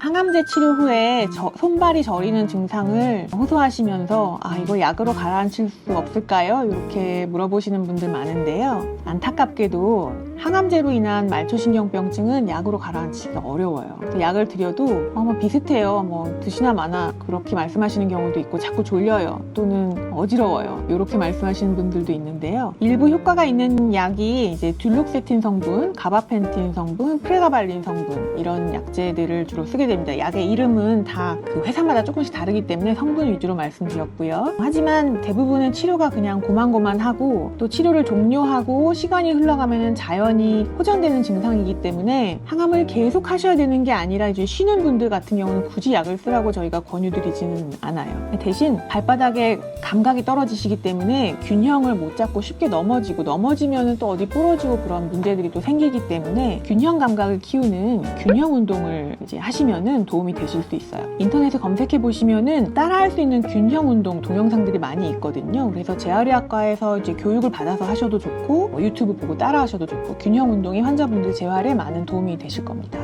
항암제 치료 후에 저- 손발이 저리는 증상을 호소하시면서 아 이거 약으로 가라앉힐 수 없을까요? 이렇게 물어보시는 분들 많은데요. 안타깝게도 항암제로 인한 말초신경병증은 약으로 가라앉히기가 어려워요. 그 약을 드려도 어, 뭐 비슷해요. 뭐 드시나 마나 그렇게 말씀하시는 경우도 있고 자꾸 졸려요. 또는 어지러워요. 이렇게 말씀하시는 분들도 있는데요. 일부 효과가 있는 약이 이제 듀록세틴 성분, 가바펜틴 성분, 프레가발린 성분 이런 약제들을 주로 쓰게 됩니다. 약의 이름은 다 그 회사마다 조금씩 다르기 때문에 성분 위주로 말씀드렸고요. 하지만 대부분은 치료가 그냥 고만고만하고 또 치료를 종료하고 시간이 흘러가면 자연히 호전되는 증상이기 때문에 항암을 계속 하셔야 되는 게 아니라 이제 쉬는 분들 같은 경우는 굳이 약을 쓰라고 저희가 권유드리지는 않아요. 대신 발바닥에 감각이 떨어지시기 때문에 균형을 못 잡고 쉽게 넘어지고 넘어지면 또 어디 부러지고 그런 문제들이 또 생기기 때문에 균형 감각을 키우는 균형 운동을 이제 하시면 은 도움이 되실 수 있어요. 인터넷에 검색해 보시면은 따라할 수 있는 균형 운동 동영상들이 많이 있거든요. 그래서 재활의학과에서 이제 교육을 받아서 하셔도 좋고 뭐 유튜브 보고 따라 하셔도 좋고 균형 운동이 환자분들 재활에 많은 도움이 되실 겁니다.